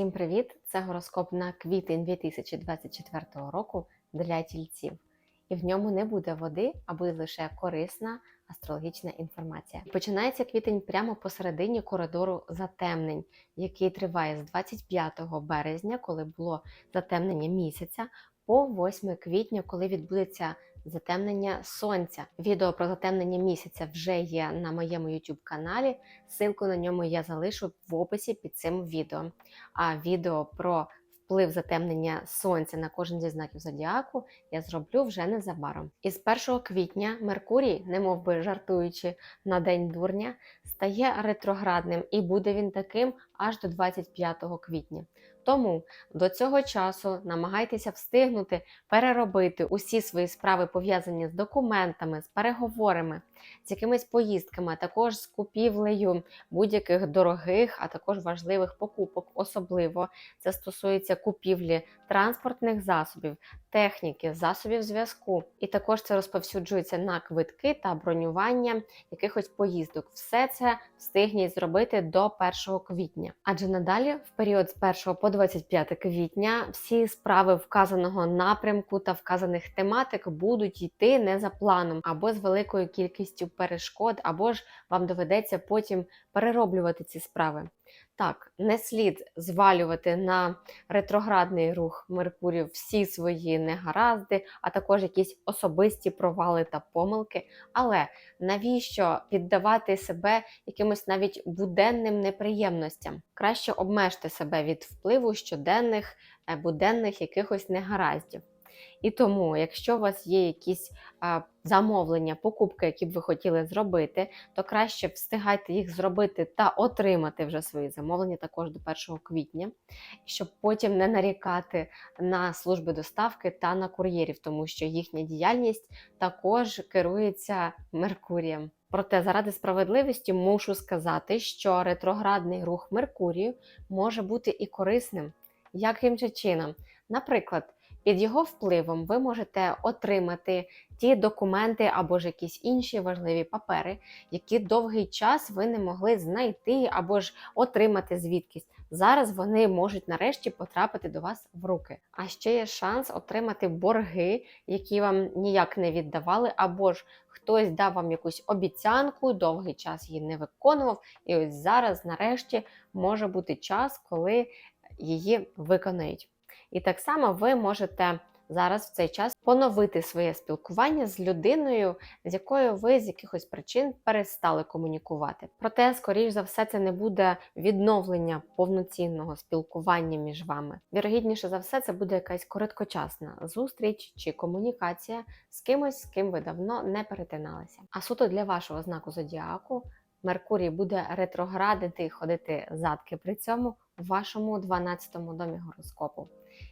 Всім привіт! Це гороскоп на квітень 2024 року для тільців. І в ньому не буде води, а буде лише корисна астрологічна інформація. Починається квітень прямо посередині коридору затемнень, який триває з 25 березня, коли було затемнення місяця, по 8 квітня, коли відбудеться затемнення сонця. Відео про затемнення місяця вже є на моєму YouTube каналі. Ссылку на ньому я залишу в описі під цим відео. А відео про вплив затемнення сонця на кожен зі знаків зодіаку я зроблю вже незабаром. Із 1 квітня Меркурій, немов би жартуючи на день дурня, стає ретроградним і буде він таким аж до 25 квітня. Тому до цього часу намагайтеся встигнути переробити усі свої справи, пов'язані з документами, з переговорами, з якимись поїздками, також з купівлею будь-яких дорогих, а також важливих покупок. Особливо це стосується купівлі транспортних засобів, техніки, засобів зв'язку. І також це розповсюджується на квитки та бронювання якихось поїздок. Все це встигніть зробити до 1 квітня. Адже надалі, в період з 1 по 25 квітня, всі справи вказаного напрямку та вказаних тематик будуть йти не за планом або з великою кількістю перешкод, або ж вам доведеться потім перероблювати ці справи. Так, не слід звалювати на ретроградний рух Меркурію всі свої негаразди, а також якісь особисті провали та помилки. Але навіщо піддавати себе якимось навіть буденним неприємностям? Краще обмежте себе від впливу щоденних, е, буденних якихось негараздів. І тому, якщо у вас є якісь а, замовлення, покупки, які б ви хотіли зробити, то краще встигайте їх зробити та отримати вже свої замовлення також до 1 квітня, щоб потім не нарікати на служби доставки та на кур'єрів, тому що їхня діяльність також керується Меркурієм. Проте, заради справедливості, мушу сказати, що ретроградний рух Меркурію може бути і корисним. Яким же чином? Наприклад, під його впливом ви можете отримати ті документи або ж якісь інші важливі папери, які довгий час ви не могли знайти або ж отримати звідкись. Зараз вони можуть нарешті потрапити до вас в руки. А ще є шанс отримати борги, які вам ніяк не віддавали, або ж хтось дав вам якусь обіцянку, довгий час її не виконував. І ось зараз, нарешті, може бути час, коли її виконають. І так само ви можете зараз в цей час поновити своє спілкування з людиною, з якою ви з якихось причин перестали комунікувати. Проте, скоріш за все, це не буде відновлення повноцінного спілкування між вами. Вірогідніше за все, це буде якась короткочасна зустріч чи комунікація з кимось, з ким ви давно не перетиналися. А суто для вашого знаку зодіаку. Меркурій буде ретроградити і ходити задки при цьому в вашому 12-му домі гороскопу.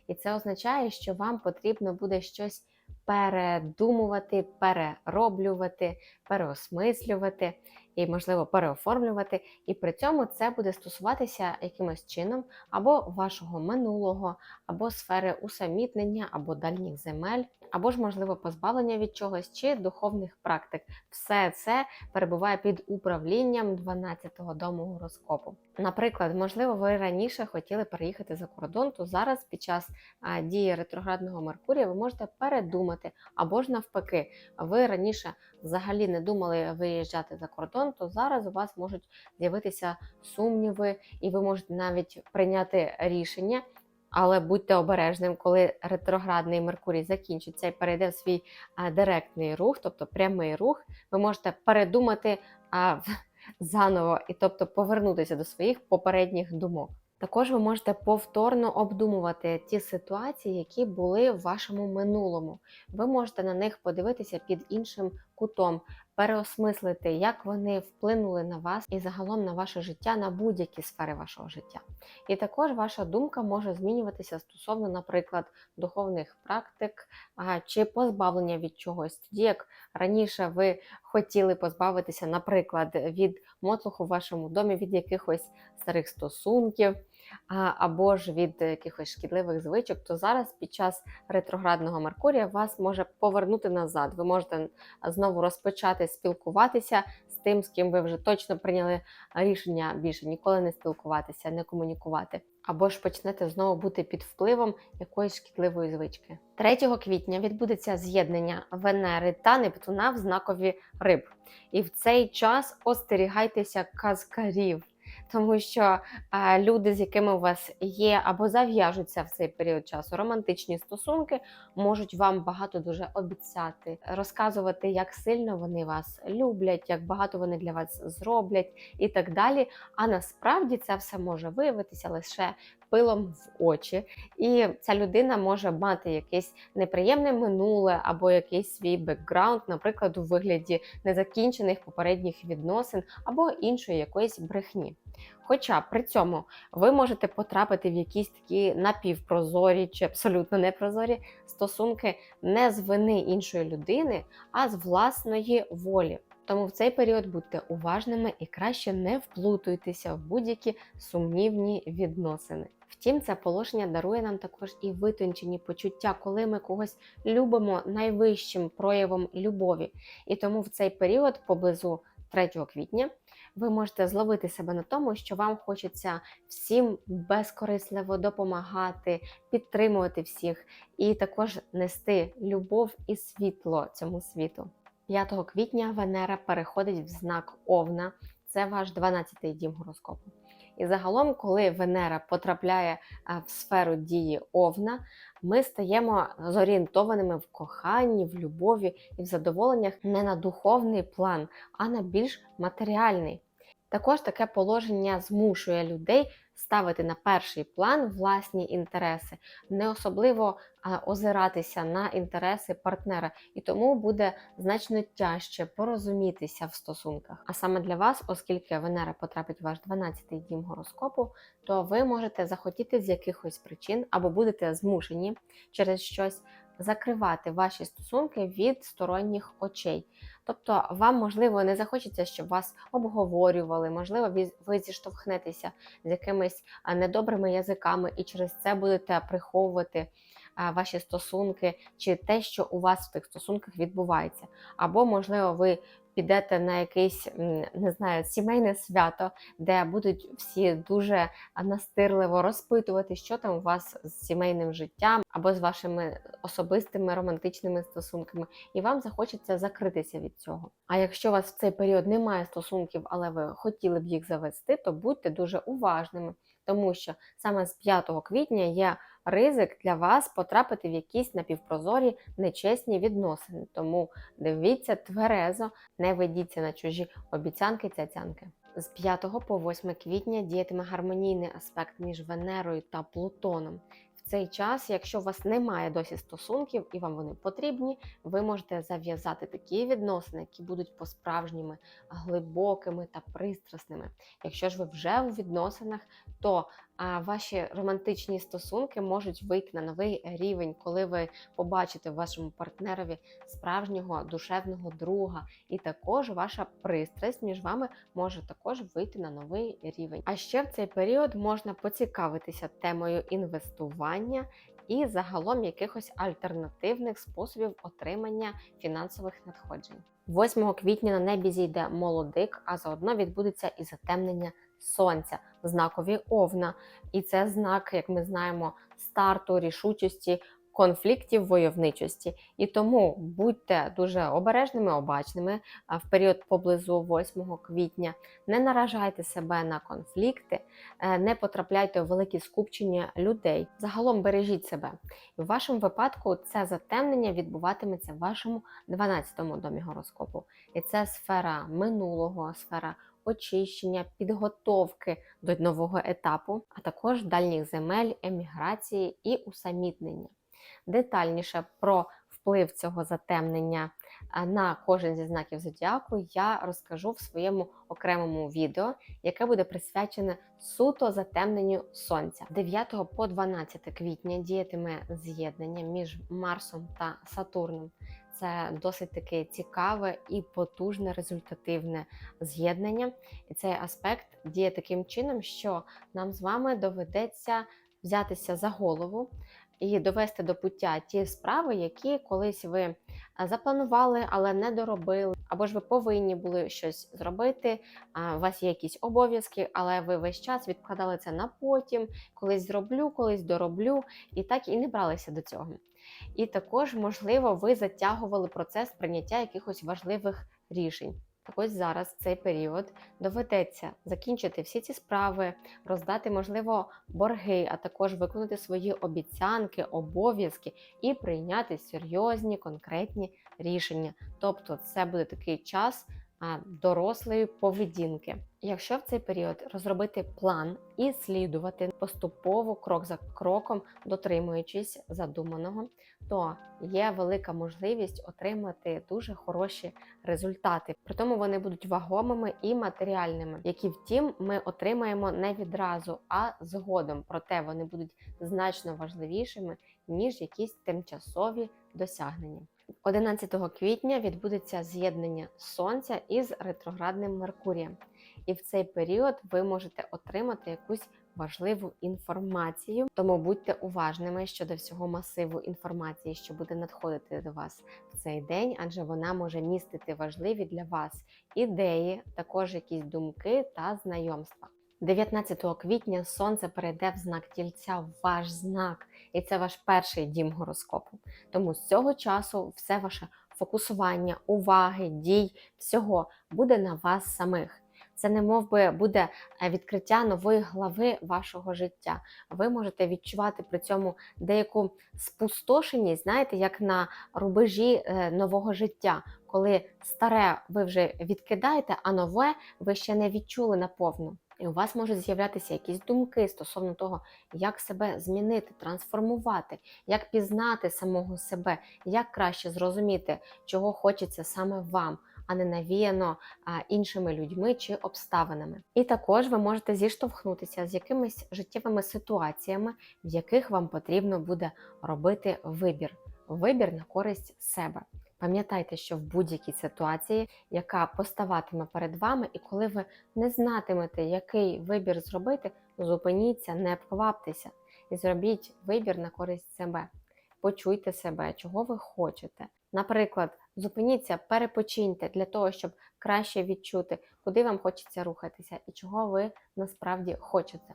І це означає, що вам потрібно буде щось передумувати, перероблювати, переосмислювати і, можливо, переоформлювати. І при цьому це буде стосуватися якимось чином або вашого минулого, або сфери усамітнення, або дальніх земель, або ж, можливо, позбавлення від чогось чи духовних практик. Все це перебуває під управлінням 12-го дому гороскопу. Наприклад, можливо, ви раніше хотіли переїхати за кордон, то зараз під час дії ретроградного Меркурія ви можете передумати, або ж навпаки, ви раніше взагалі не думали виїжджати за кордон, то зараз у вас можуть з'явитися сумніви, і ви можете навіть прийняти рішення. Але будьте обережним, коли ретроградний Меркурій закінчиться і перейде в свій директний рух, тобто прямий рух, ви можете передумати а, заново і тобто повернутися до своїх попередніх думок. Також ви можете повторно обдумувати ті ситуації, які були в вашому минулому. Ви можете на них подивитися під іншим кутом, переосмислити, як вони вплинули на вас і загалом на ваше життя, на будь-які сфери вашого життя. І також ваша думка може змінюватися стосовно, наприклад, духовних практик чи позбавлення від чогось. Тоді як раніше ви хотіли позбавитися, наприклад, від мотлуху в вашому домі, від якихось старих стосунків. Або ж від якихось шкідливих звичок, то зараз під час ретроградного Меркурія вас може повернути назад. Ви можете знову розпочати спілкуватися з тим, з ким ви вже точно прийняли рішення більше ніколи не спілкуватися, не комунікувати. або ж почнете знову бути під впливом якоїсь шкідливої звички. 3 квітня відбудеться з'єднання Венери та Нептуна в знакові риб. І в цей час остерігайтеся казкарів. Тому що люди, з якими у вас є або зав'яжуться в цей період часу романтичні стосунки, можуть вам багато дуже обіцяти, розказувати, як сильно вони вас люблять, як багато вони для вас зроблять і так далі. А насправді це все може виявитися лише пилом в очі, і ця людина може мати якесь неприємне минуле або якийсь свій бекграунд, наприклад, у вигляді незакінчених попередніх відносин або іншої якоїсь брехні. Хоча при цьому ви можете потрапити в якісь такі напівпрозорі чи абсолютно непрозорі стосунки не з вини іншої людини, а з власної волі. Тому в цей період будьте уважними і краще не вплутуйтеся в будь-які сумнівні відносини. Втім, це положення дарує нам також і витончені почуття, коли ми когось любимо найвищим проявом любові. І тому в цей період поблизу 3 квітня ви можете зловити себе на тому, що вам хочеться всім безкорисливо допомагати, підтримувати всіх і також нести любов і світло цьому світу. 5 квітня Венера переходить в знак Овна, це ваш 12-й дім гороскопу. І загалом, коли Венера потрапляє е, в сферу дії Овна, ми стаємо зорієнтованими в коханні, в любові і в задоволеннях не на духовний план, а на більш матеріальний. Також таке положення змушує людей ставити на перший план власні інтереси, не особливо а, озиратися на інтереси партнера, і тому буде значно тяжче порозумітися в стосунках. А саме для вас, оскільки Венера потрапить в ваш 12-й дім гороскопу, то ви можете захотіти з якихось причин або будете змушені через щось закривати ваші стосунки від сторонніх очей. Тобто, вам, можливо, не захочеться, щоб вас обговорювали, можливо, ви- зіштовхнетеся з якимись недобрими язиками, і через це будете приховувати ваші стосунки чи те, що у вас в тих стосунках відбувається. Або, можливо, ви підете на якесь не знаю, сімейне свято, де будуть всі дуже настирливо розпитувати, що там у вас з сімейним життям або з вашими особистими романтичними стосунками, і вам захочеться закритися від цього. А якщо у вас в цей період немає стосунків, але ви хотіли б їх завести, то будьте дуже уважними, тому що саме з 5 квітня є ризик для вас потрапити в якісь напівпрозорі нечесні відносини. Тому дивіться тверезо, не ведіться на чужі обіцянки цяцянки. З 5 по 8 квітня діятиме гармонійний аспект між Венерою та Плутоном. В цей час, якщо у вас немає досі стосунків і вам вони потрібні, ви можете зав'язати такі відносини, які будуть по-справжніми глибокими та пристрасними. Якщо ж ви вже у відносинах, то ваші романтичні стосунки можуть вийти на новий рівень, коли ви побачите вашому партнерові справжнього душевного друга, і також ваша пристрасть між вами може також вийти на новий рівень. А ще в цей період можна поцікавитися темою інвестування і загалом якихось альтернативних способів отримання фінансових надходжень. 8 квітня на небі зійде молодик, а заодно відбудеться і затемнення сонця в знакові Овна. І це знак, як ми знаємо, старту, рішучості, конфліктів, войовничості. І тому будьте дуже обережними, обачними в період поблизу 8 квітня. Не наражайте себе на конфлікти, е, не потрапляйте у великі скупчення людей. Загалом бережіть себе. В вашому випадку це затемнення відбуватиметься в вашому 12-му домі гороскопу. І це сфера минулого, сфера очищення, підготовки до нового етапу, а також дальніх земель, еміграції і усамітнення. Детальніше про вплив цього затемнення на кожен зі знаків зодіаку я розкажу в своєму окремому відео, яке буде присвячене суто затемненню сонця. 9 по 12 квітня діятиме з'єднання між Марсом та Сатурном. Це досить таке цікаве і потужне результативне з'єднання. І цей аспект діє таким чином, що нам з вами доведеться взятися за голову і довести до пуття ті справи, які колись ви запланували, але не доробили, або ж ви повинні були щось зробити. У вас є якісь обов'язки, але ви весь час відкладали це на потім, колись зроблю, колись дороблю, і так і не бралися до цього. І також, можливо, ви затягували процес прийняття якихось важливих рішень. Так ось зараз в цей період доведеться закінчити всі ці справи, роздати, можливо, борги, а також виконати свої обіцянки, обов'язки і прийняти серйозні конкретні рішення. Тобто, це буде такий час дорослої поведінки. Якщо в цей період розробити план і слідувати поступово, крок за кроком, дотримуючись задуманого, то є велика можливість отримати дуже хороші результати. При тому вони будуть вагомими і матеріальними, які втім ми отримаємо не відразу, а згодом. Проте вони будуть значно важливішими ніж якісь тимчасові досягнення. 11 квітня відбудеться з'єднання Сонця із ретроградним Меркурієм, і в цей період ви можете отримати якусь важливу інформацію. Тому будьте уважними щодо всього масиву інформації, що буде надходити до вас в цей день, адже вона може містити важливі для вас ідеї, також якісь думки та знайомства. 19 квітня сонце перейде в знак тільця ваш знак, і це ваш перший дім гороскопу. Тому з цього часу все ваше фокусування, уваги, дій, всього буде на вас самих. Це не мов би буде е, відкриття нової глави вашого життя. Ви можете відчувати при цьому деяку спустошеність, знаєте, як на рубежі е, нового життя, коли старе ви вже відкидаєте, а нове ви ще не відчули наповну. І у вас можуть з'являтися якісь думки стосовно того, як себе змінити, трансформувати, як пізнати самого себе, як краще зрозуміти, чого хочеться саме вам, а не навіяно іншими людьми чи обставинами. І також ви можете зіштовхнутися з якимись життєвими ситуаціями, в яких вам потрібно буде робити вибір, вибір на користь себе. Пам'ятайте, що в будь-якій ситуації, яка поставатиме перед вами, і коли ви не знатимете, який вибір зробити, зупиніться, не кваптеся і зробіть вибір на користь себе. Почуйте себе, чого ви хочете. Наприклад, зупиніться, перепочиньте для того, щоб краще відчути, куди вам хочеться рухатися і чого ви насправді хочете.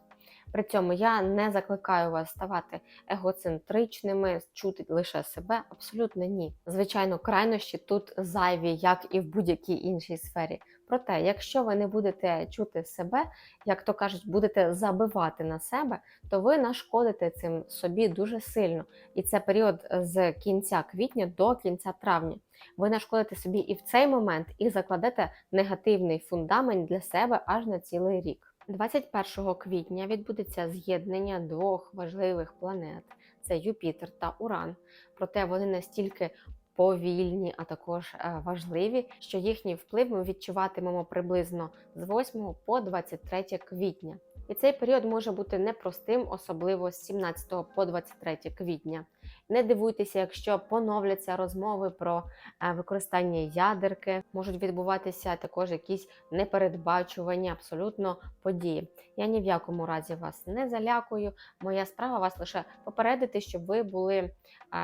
При цьому я не закликаю вас ставати егоцентричними, чути лише себе. Абсолютно ні. Звичайно, крайнощі тут зайві, як і в будь-якій іншій сфері. Проте, якщо ви не будете чути себе, як то кажуть, будете забивати на себе, то ви нашкодите цим собі дуже сильно. І це період з кінця квітня до кінця травня. Ви нашкодите собі і в цей момент, і закладете негативний фундамент для себе аж на цілий рік. 21 квітня відбудеться з'єднання двох важливих планет: це Юпітер та Уран. Проте вони настільки повільні, а також е, важливі, що їхній вплив ми відчуватимемо приблизно з 8 по 23 квітня. І цей період може бути непростим, особливо з 17 по 23 квітня. Не дивуйтеся, якщо поновляться розмови про е, використання ядерки, можуть відбуватися також якісь непередбачувані абсолютно події. Я ні в якому разі вас не залякую. Моя справа вас лише попередити, щоб ви були е,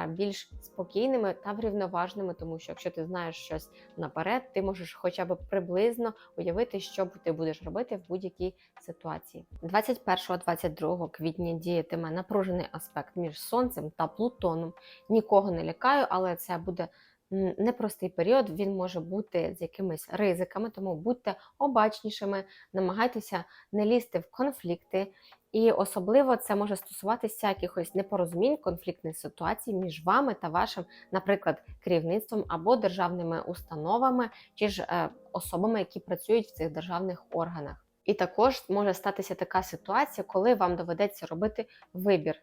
більш спокійними та врівноважними, тому що якщо ти знаєш щось наперед, ти можеш хоча б приблизно уявити, що ти будеш робити в будь-якій ситуації. 21-22 квітня діятиме напружений аспект між сонцем та Плутоном. Нікого не лякаю, але це буде непростий період. Він може бути з якимись ризиками, тому будьте обачнішими, намагайтеся не лізти в конфлікти. І особливо це може стосуватися якихось непорозумінь, конфліктних ситуацій між вами та вашим, наприклад, керівництвом або державними установами, чи ж е, особами, які працюють в цих державних органах. І також може статися така ситуація, коли вам доведеться робити вибір,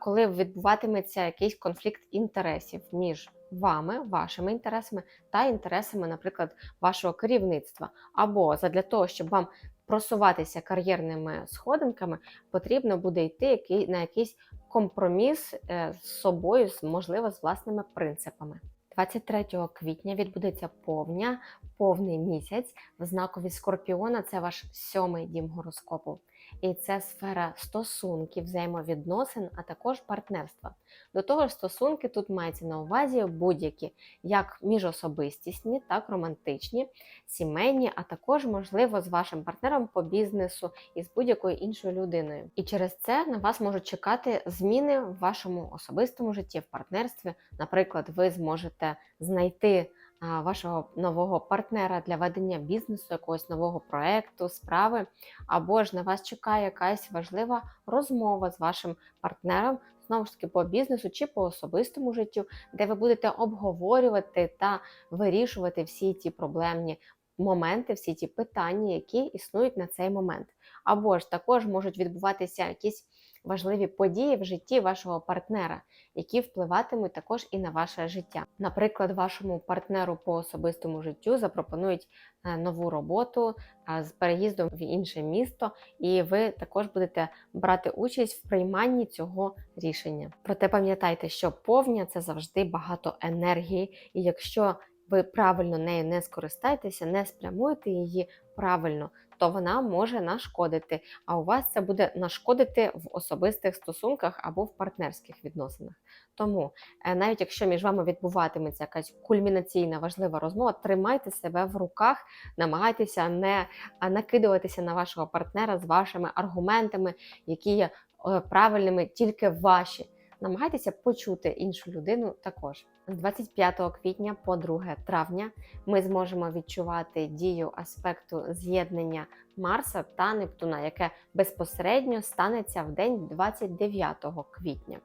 коли відбуватиметься якийсь конфлікт інтересів між вами, вашими інтересами та інтересами, наприклад, вашого керівництва. Або для того, щоб вам просуватися кар'єрними сходинками, потрібно буде йти на якийсь компроміс е, з собою, можливо, з власними принципами. 23 квітня відбудеться повня, повний місяць в знакові Скорпіона це ваш сьомий дім гороскопу. І це сфера стосунків, взаємовідносин, а також партнерства. До того ж, стосунки тут мається на увазі будь-які, як міжособистісні, так романтичні, сімейні, а також, можливо, з вашим партнером по бізнесу і з будь-якою іншою людиною. І через це на вас можуть чекати зміни в вашому особистому житті, в партнерстві. Наприклад, ви зможете знайти вашого нового партнера для ведення бізнесу, якогось нового проекту, справи, або ж на вас чекає якась важлива розмова з вашим партнером. Знову ж таки, по бізнесу чи по особистому життю, де ви будете обговорювати та вирішувати всі ті проблемні моменти, всі ті питання, які існують на цей момент. Або ж також можуть відбуватися якісь важливі події в житті вашого партнера, які впливатимуть також і на ваше життя. Наприклад, вашому партнеру по особистому життю запропонують е, нову роботу з переїздом в інше місто, і ви також будете брати участь в прийманні цього рішення. Проте пам'ятайте, що повня це завжди багато енергії, і якщо ви правильно нею не скористаєтеся, не спрямуєте її правильно, то вона може нашкодити. А у вас це буде нашкодити в особистих стосунках або в партнерських відносинах. Тому, е, навіть якщо між вами відбуватиметься якась кульмінаційна важлива розмова, тримайте себе в руках, намагайтеся не е, накидуватися на вашого партнера з вашими аргументами, які є е, правильними тільки ваші. Намагайтеся почути іншу людину також. З 25 квітня по 2 травня ми зможемо відчувати дію аспекту з'єднання Марса та Нептуна, яке безпосередньо станеться в день 29 квітня.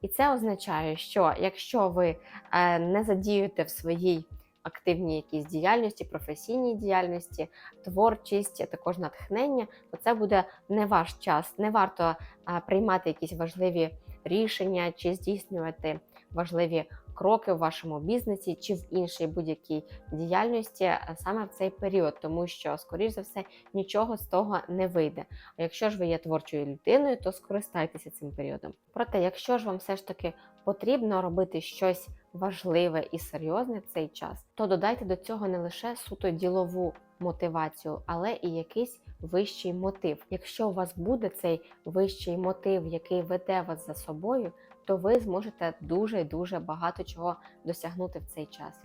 І це означає, що якщо ви е, не задіюєте в своїй активній якійсь діяльності, професійній діяльності, творчість, також натхнення, то це буде не ваш час. Не варто е, приймати якісь важливі рішення чи здійснювати важливі кроки в вашому бізнесі чи в іншій будь-якій діяльності е, саме в цей період, тому що, скоріш за все, нічого з того не вийде. А якщо ж ви є творчою людиною, то скористайтеся цим періодом. Проте, якщо ж вам все ж таки потрібно робити щось важливе і серйозне в цей час, то додайте до цього не лише суто ділову мотивацію, але і якийсь вищий мотив. Якщо у вас буде цей вищий мотив, який веде вас за собою, то ви зможете дуже дуже багато чого досягнути в цей час.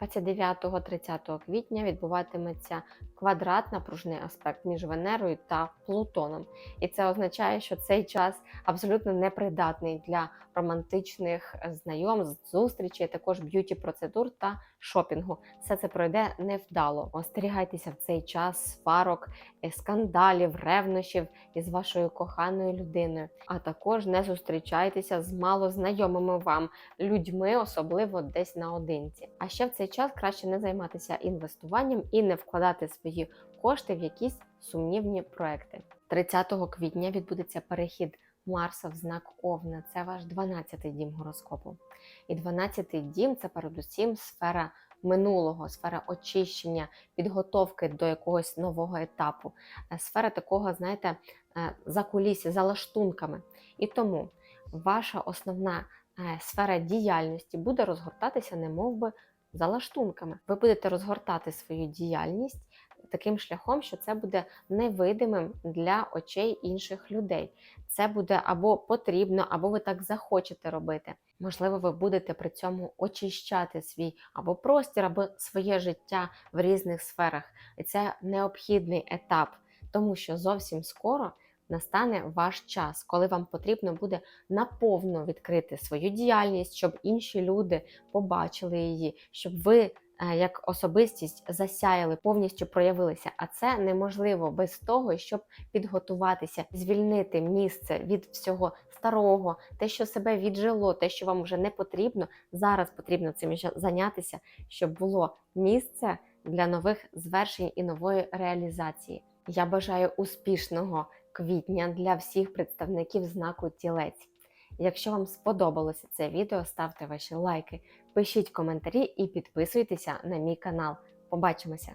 29-30 квітня відбуватиметься квадратна пружний аспект між Венерою та Плутоном. І це означає, що цей час абсолютно непридатний для романтичних знайомств, зустрічей, також б'юті-процедур та шопінгу. Все це пройде невдало. Остерігайтеся в цей час сварок, е, скандалів, ревнощів із вашою коханою людиною, а також не зустрічайтеся з малознайомими вам людьми, особливо десь наодинці. А ще в цей час краще не займатися інвестуванням і не вкладати свої кошти в якісь сумнівні проекти. 30 квітня відбудеться перехід Марса в знак Овна. Це ваш 12-й дім гороскопу. І 12-й дім це передусім сфера минулого, сфера очищення, підготовки до якогось нового етапу, е, сфера такого, знаєте, е, закулісся, за лаштунками. І тому ваша основна е, сфера діяльності буде розгортатися, не би за лаштунками. Ви будете розгортати свою діяльність таким шляхом, що це буде невидимим для очей інших людей. Це буде або потрібно, або ви так захочете робити. Можливо, ви будете при цьому очищати свій або простір, або своє життя в різних сферах. І це необхідний етап, тому що зовсім скоро. Настане ваш час, коли вам потрібно буде наповно відкрити свою діяльність, щоб інші люди побачили її, щоб ви Е, як особистість засяяли, повністю проявилися. А це неможливо без того, щоб підготуватися, звільнити місце від всього старого, те, що себе віджило, те, що вам вже не потрібно. Зараз потрібно цим зайнятися, щоб було місце для нових звершень і нової реалізації. Я бажаю успішного квітня для всіх представників знаку тілець. Якщо вам сподобалося це відео, ставте ваші лайки, пишіть коментарі і підписуйтеся на мій канал. Побачимося!